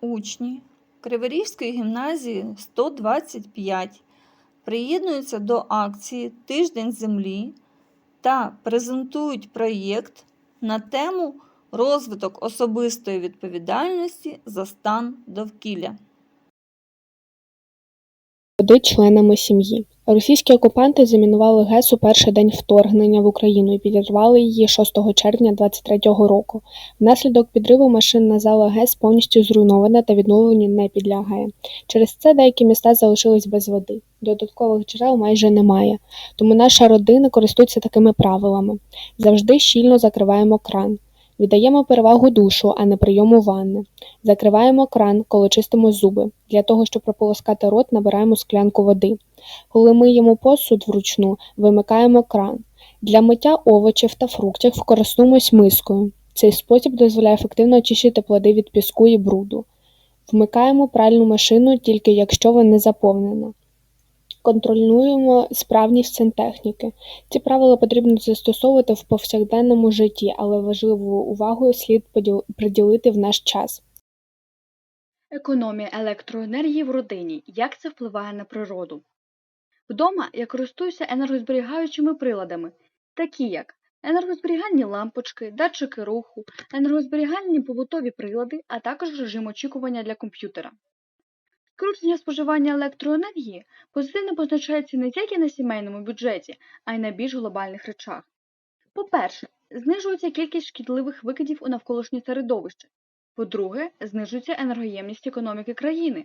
Учні Криворізької гімназії 125 приєднуються до акції Тиждень землі та презентують проєкт на тему розвиток особистої відповідальності за стан довкілля. До членами сім'ї. Російські окупанти замінували ГЕС у перший день вторгнення в Україну і підірвали її 6 червня 23-го року. Внаслідок підриву машинна зала ГЕС повністю зруйнована та відновленню не підлягає. Через це деякі міста залишились без води. Додаткових джерел майже немає. Тому наша родина користується такими правилами: завжди щільно закриваємо кран. Віддаємо перевагу душу, а не прийому ванни. Закриваємо кран, коли чистимо зуби. Для того, щоб прополоскати рот, набираємо склянку води. Коли миємо посуд вручну, вимикаємо кран. Для миття овочів та фруктів користуємось мискою. Цей спосіб дозволяє ефективно очищити плоди від піску і бруду. Вмикаємо пральну машину тільки якщо вона не заповнена. Контролюємо справність сантехніки. Ці правила потрібно застосовувати в повсякденному житті, але важливу увагу слід приділити в наш час. Економія електроенергії в родині. Як це впливає на природу? Вдома я користуюся енергозберігаючими приладами, такі як енергозберігальні лампочки, датчики руху, енергозберігальні побутові прилади, а також режим очікування для комп'ютера. Скорочення споживання електроенергії позитивно позначається не тільки на сімейному бюджеті, а й на більш глобальних речах. По-перше, знижується кількість шкідливих викидів у навколишнє середовище. По-друге, знижується енергоємність економіки країни.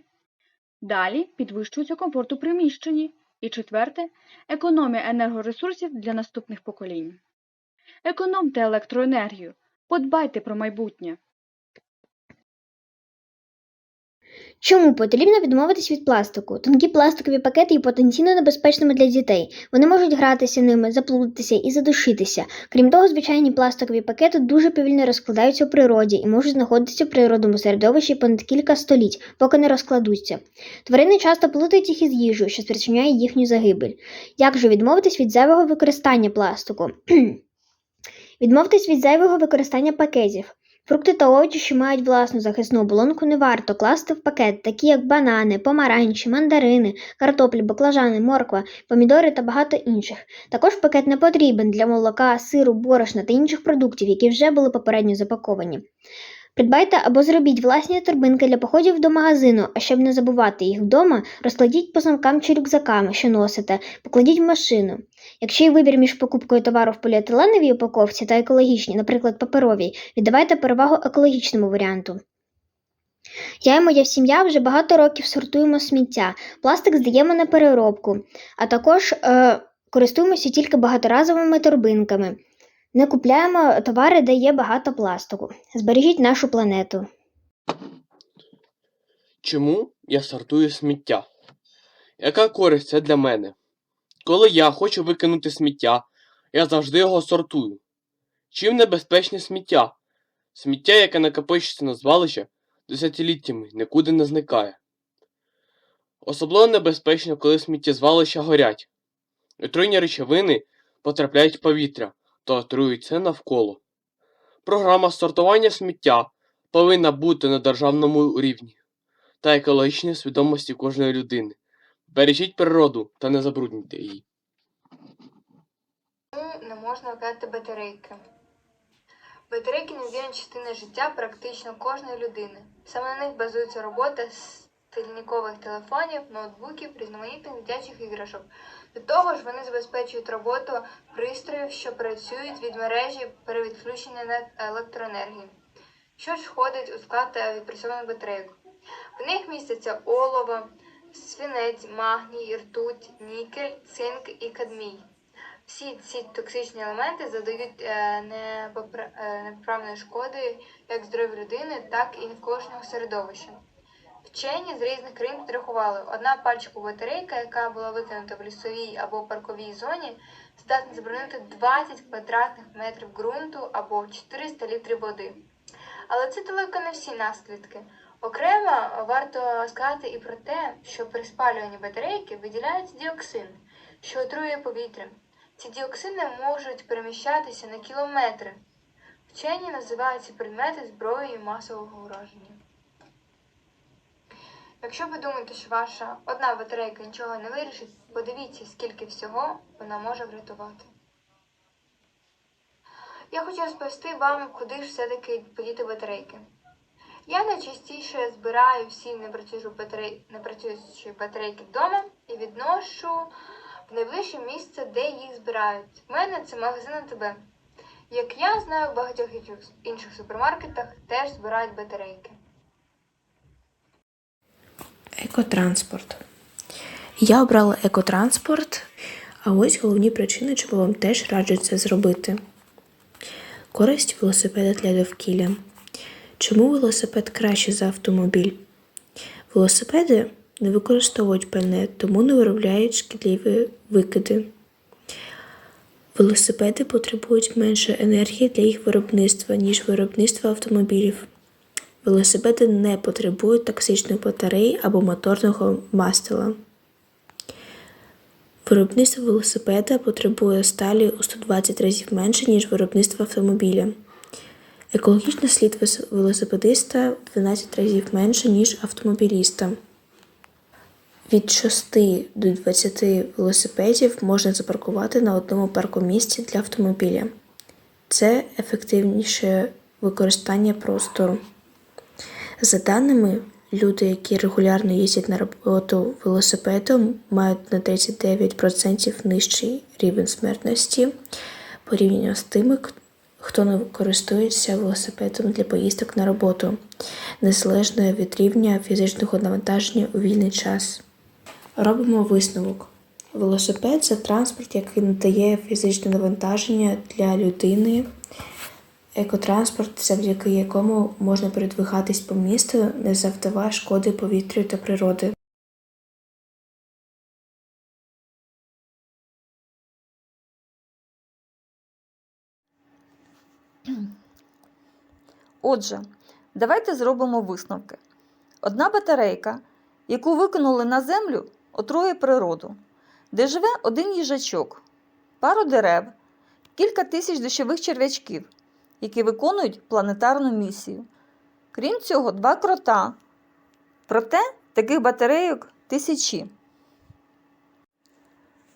Далі підвищується комфорт у приміщенні. І четверте економія енергоресурсів для наступних поколінь. Економте електроенергію. Подбайте про майбутнє. Чому потрібно відмовитись від пластику? Тонкі пластикові пакети є потенційно небезпечними для дітей. Вони можуть гратися ними, заплутатися і задушитися. Крім того, звичайні пластикові пакети дуже повільно розкладаються у природі і можуть знаходитися в природному середовищі понад кілька століть, поки не розкладуться. Тварини часто плутають їх із їжею, що спричиняє їхню загибель. Як же відмовитись від зайвого використання пластику? Відмовтесь від зайвого використання пакетів. Фрукти та овочі, що мають власну захисну оболонку, не варто класти в пакет, такі як банани, помаранчі, мандарини, картоплі, баклажани, морква, помідори та багато інших. Також пакет не потрібен для молока, сиру, борошна та інших продуктів, які вже були попередньо запаковані. Придбайте або зробіть власні торбинки для походів до магазину, а щоб не забувати їх вдома, розкладіть по замкам чи рюкзаками, що носите, покладіть в машину. Якщо є вибір між покупкою товару в поліетиленовій упаковці та екологічній, наприклад, паперовій, віддавайте перевагу екологічному варіанту. Я і моя сім'я вже багато років сортуємо сміття, пластик здаємо на переробку, а також е, користуємося тільки багаторазовими торбинками. Не купляємо товари, де є багато пластику. Збережіть нашу планету. Чому я сортую сміття? Яка користь це для мене? Коли я хочу викинути сміття, я завжди його сортую. Чим небезпечне сміття? Сміття, яке накопичується на звалище, десятиліттями нікуди не зникає. Особливо небезпечно, коли сміттєзвалища горять. Отруйні речовини потрапляють в повітря та отруюють навколо. Програма сортування сміття повинна бути на державному рівні та екологічній свідомості кожної людини. Бережіть природу та не забруднюйте її. Не можна викидати батарейки? Батарейки невід'ємна частина життя практично кожної людини. Саме на них базується робота стільникових телефонів, ноутбуків, різноманітних дитячих іграшок. До того ж, вони забезпечують роботу пристроїв, що працюють від мережі перевідключення на електроенергії. Що ж входить у склад відпрацьованих батарейок? В них містяться олово, свинець, магній, ртуть, нікель, цинк і кадмій. Всі ці токсичні елементи задають е, е, непоправної шкоди як здоров'ю людини, так і навколишнього середовища. Вчені з різних країн підрахували, одна пальчикова батарейка, яка була викинута в лісовій або парковій зоні, здатна заборонити 20 квадратних метрів ґрунту або 400 літрів води. Але це далеко не всі наслідки. Окремо варто сказати і про те, що при спалюванні батарейки виділяється діоксин, що отруює повітря. Ці діоксини можуть переміщатися на кілометри. Вчені називають ці предмети зброєю масового ураження. Якщо ви думаєте, що ваша одна батарейка нічого не вирішить, подивіться, скільки всього вона може врятувати. Я хочу розповісти вам, куди ж все-таки подіти батарейки. Я найчастіше збираю всі непрацюючі батарей... непрацюючі батарейки вдома і відношу в найближче місце, де їх збирають. У мене це магазин АТБ. Як я знаю, в багатьох інших супермаркетах теж збирають батарейки. Екотранспорт. Я обрала екотранспорт, а ось головні причини, чому вам теж раджу це зробити. Користь велосипеда для довкілля. Чому велосипед краще за автомобіль? Велосипеди не використовують пальне, тому не виробляють шкідливі викиди. Велосипеди потребують менше енергії для їх виробництва, ніж виробництво автомобілів. Велосипеди не потребують токсичної батареї або моторного мастила. Виробництво велосипеда потребує сталі у 120 разів менше, ніж виробництво автомобіля. Екологічний слід велосипедиста в 12 разів менше, ніж автомобіліста. Від 6 до 20 велосипедів можна запаркувати на одному паркомісці для автомобіля. Це ефективніше використання простору. За даними, люди, які регулярно їздять на роботу велосипедом, мають на 39% нижчий рівень смертності порівняно з тими, хто не користується велосипедом для поїздок на роботу, незалежно від рівня фізичного навантаження у вільний час. Робимо висновок. Велосипед це транспорт, який надає фізичне навантаження для людини екотранспорт, завдяки якому можна передвигатись по місту, не завдаває шкоди повітрю та природи. Отже, давайте зробимо висновки. Одна батарейка, яку викинули на землю, отрує природу, де живе один їжачок, пару дерев, кілька тисяч дощових черв'ячків, які виконують планетарну місію. Крім цього, два крота. Проте таких батарейок тисячі.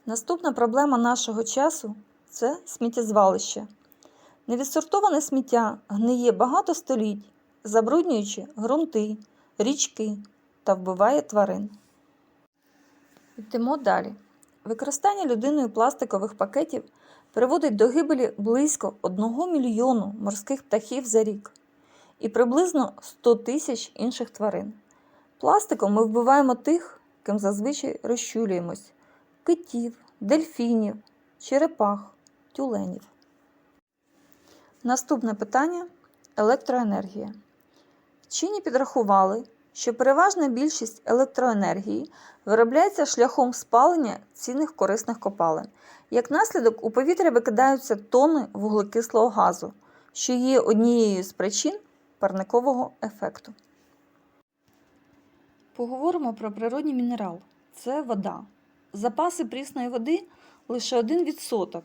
Наступна проблема нашого часу це сміттєзвалище. Невідсортоване сміття гниє багато століть, забруднюючи ґрунти, річки та вбиває тварин. Йдемо далі. Використання людиною пластикових пакетів приводить до гибелі близько 1 мільйону морських птахів за рік і приблизно 100 тисяч інших тварин. Пластиком ми вбиваємо тих, ким зазвичай розчулюємось китів, дельфінів, черепах, тюленів. Наступне питання електроенергія. Вчені підрахували, що переважна більшість електроенергії виробляється шляхом спалення цінних корисних копалин. Як наслідок, у повітря викидаються тонни вуглекислого газу, що є однією з причин парникового ефекту. Поговоримо про природній мінерал це вода. Запаси прісної води лише 1%.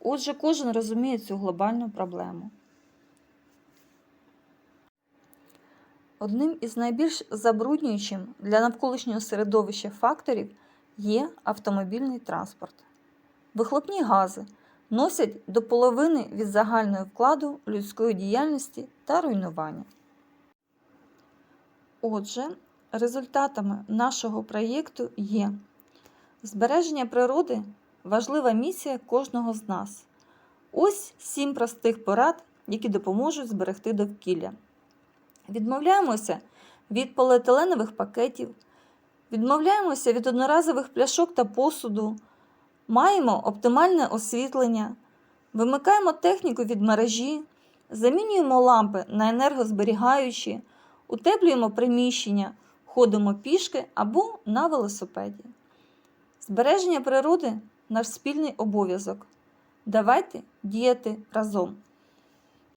Отже, кожен розуміє цю глобальну проблему. Одним із найбільш забруднюючим для навколишнього середовища факторів є автомобільний транспорт. Вихлопні гази носять до половини від загального вкладу людської діяльності та руйнування. Отже, результатами нашого проєкту є збереження природи важлива місія кожного з нас. Ось сім простих порад, які допоможуть зберегти довкілля. Відмовляємося від поліетиленових пакетів, відмовляємося від одноразових пляшок та посуду, маємо оптимальне освітлення, вимикаємо техніку від мережі, замінюємо лампи на енергозберігаючі, утеплюємо приміщення, ходимо пішки або на велосипеді. Збереження природи наш спільний обов'язок. Давайте діяти разом.